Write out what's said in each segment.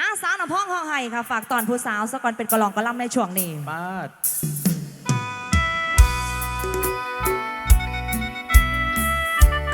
อาสาวน้ำพ้องห้องไห้ค่ะ ฝากตอนผู้สาวสก่อนเป็นกระลองกระลำในช่วงนี้ บาด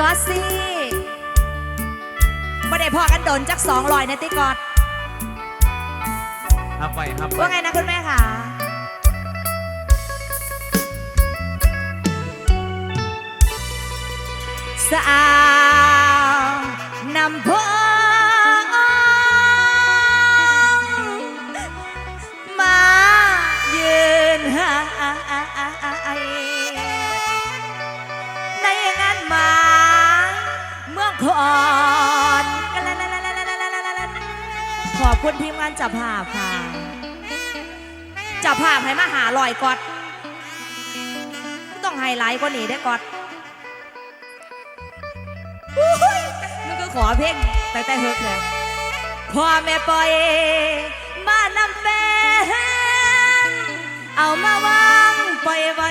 ก็สิบ่ได้พอกันโดนจักสองลอยในติ๊กกอดฮับไปฮับไปว่าไงนะคุณแม่ค่ะ สาวนำพง องคอนขอบคุณทีมงานจับภาพค่ะ จับภาพให้มาหาลอยกอดต้องไฮไลท์กว่านี้ได้กอดมันก็ขอเพลงแต่แต่เฮิร์กเลยพ่อแม่ปล่อยมานำแฟนเอามาวางปล่อยไว้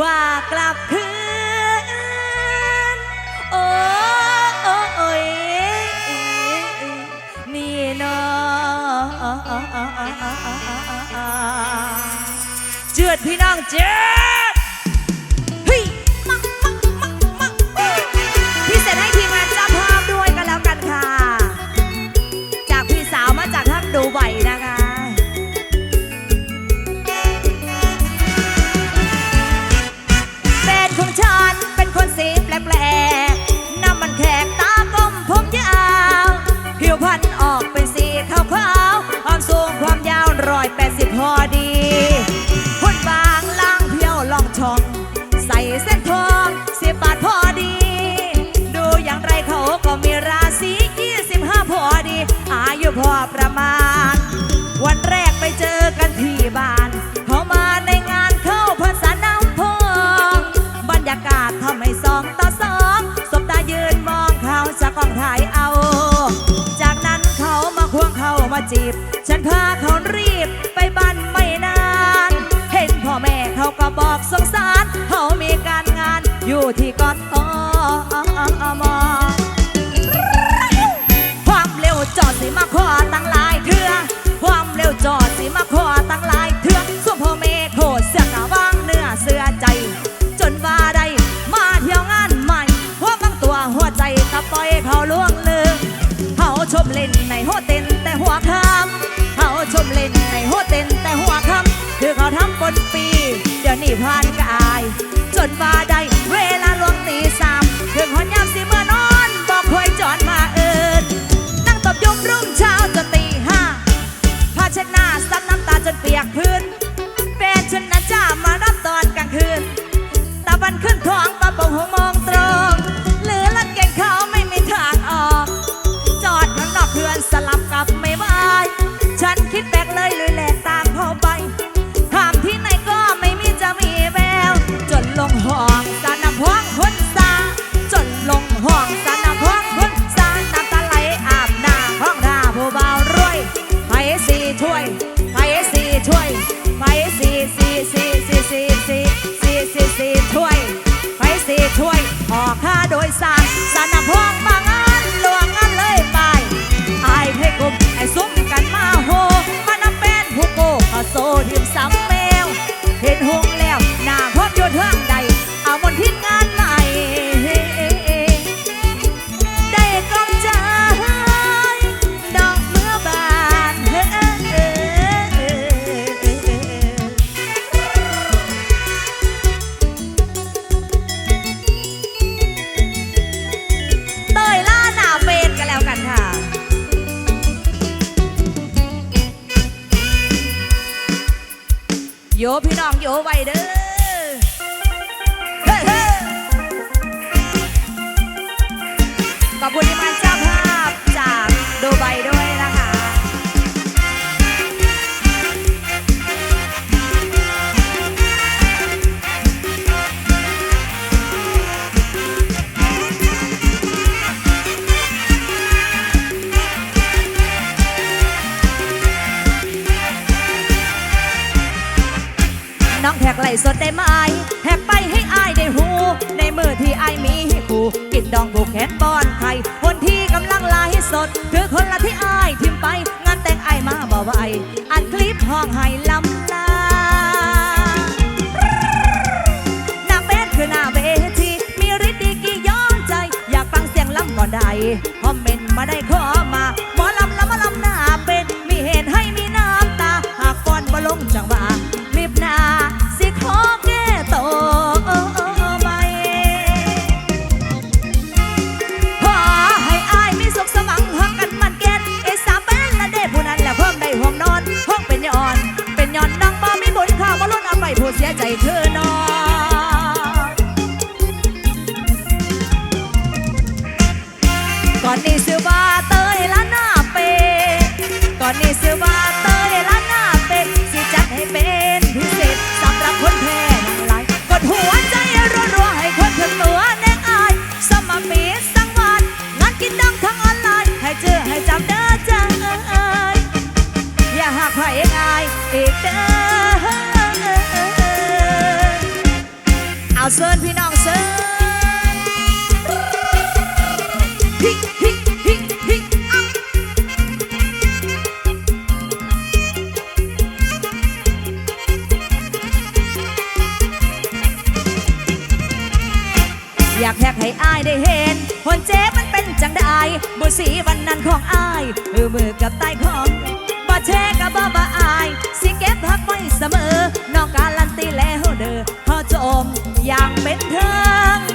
ว่ากลับคืนโอ้โอ้ยนี่นาะเจือดพี่น้องเจือด ปลกๆน้ำมันแขกตากลมผมยาวผิวพรรณออกเป็นสีขาวๆความสูงความยาวร้อยแปดสิบพอดีหุ่นบางล่างเพียวลองช่อง ใส่เส้นทองสิบบาทพอดี ดูอย่างไรเขาก็มีราศียี่สิบห้าพอดี อายุพอประมาณ วันแรก จีบฉันพาเขารีบไปบ้านไม่นาน เห็นพ่อแม่เขาก็บอกสงสาร เขามีการงานอยู่ที่กอทมความเร็วจอดสิมาขอตั้งหลายเถื่อความเร็วจอดสิมาขอตั้งหลายเถื่อส่วนพ่อเมโคเสื้อกะว่างเนื้อเสื้อใจ จนว่าได้มาเที่ยวงานใหม่หัวบางตัวหัวใจกะปล่อยเขาล่วงลืมเขาชมเล่นในโฮเต็น เขาทำบนปี เดี๋ยวนี้ผ่านกาย จนมาได้เวลาลวงตีสามถึงหอนยามสิเมื่อนอนบอกคอยจอนมาเอินนั่งตบยุมรุ่งเช้าจนตีห้าผ้าเช็ดหน้าซับน้ำตาจนเปียกพื้น ไว้เด้อากไหลสดได้ไหมแหกไปให้อายได้หู ในมือที่อายมีคู่กินดองบุกแขนป้อนไข่คนที่กำลังลายสด คือคนละที่อายทิมไป งานแต่งอายมาบ่ไวอัดคลิปห้องให้ลำลา เซิร์นพี่น้องเซิร์นอยากแฮกให้อายได้เห็นหนเจ๊มันเป็นจังได้บุสีวันนั้นของอายมือมือกับใต้ของบ่เชกับบ่บ่อาย สิเก็บพักไว้เสมอ น้องการันตีแล้วเด้อ อย่างเป็นทาง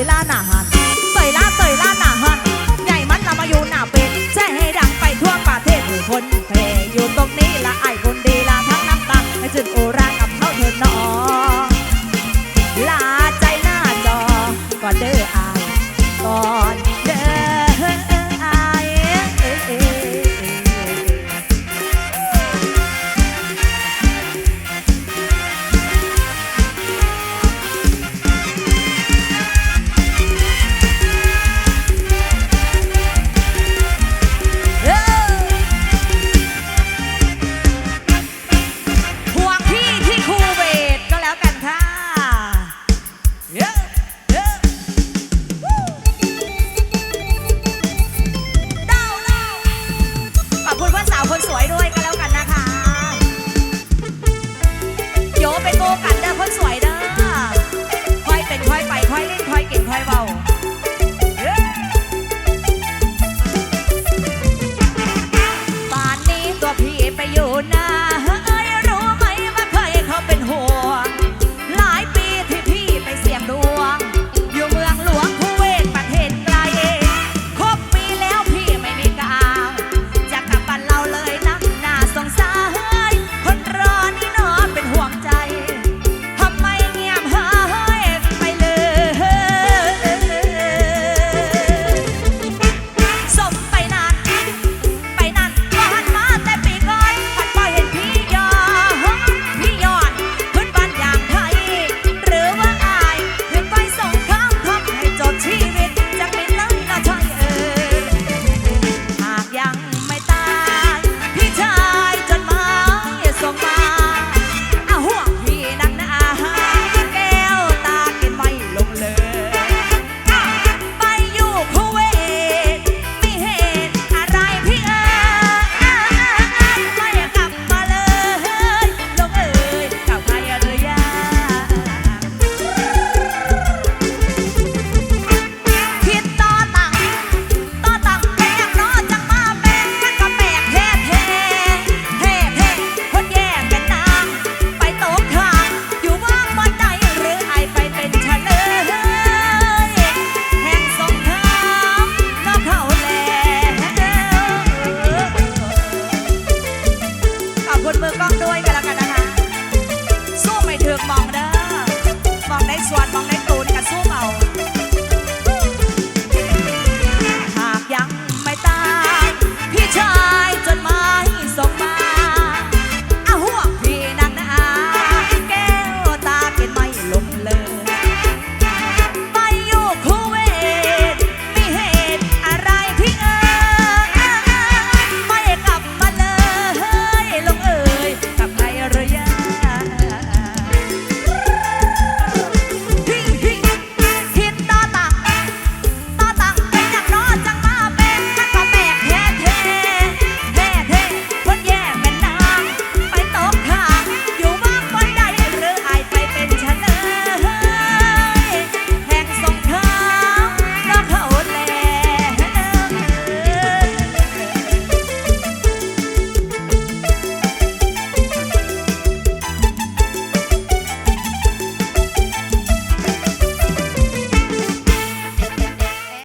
ยล่าหนาหันเตยล่าเตยล่าหนาหันใหญ่มันละมาอยู่หน้าเป็ดแช่ให้ดังไปทั่วประเทศคนเพอยู่ตรงนี้ละไอคนดีละทั้งน้ำตาให้จุดโอ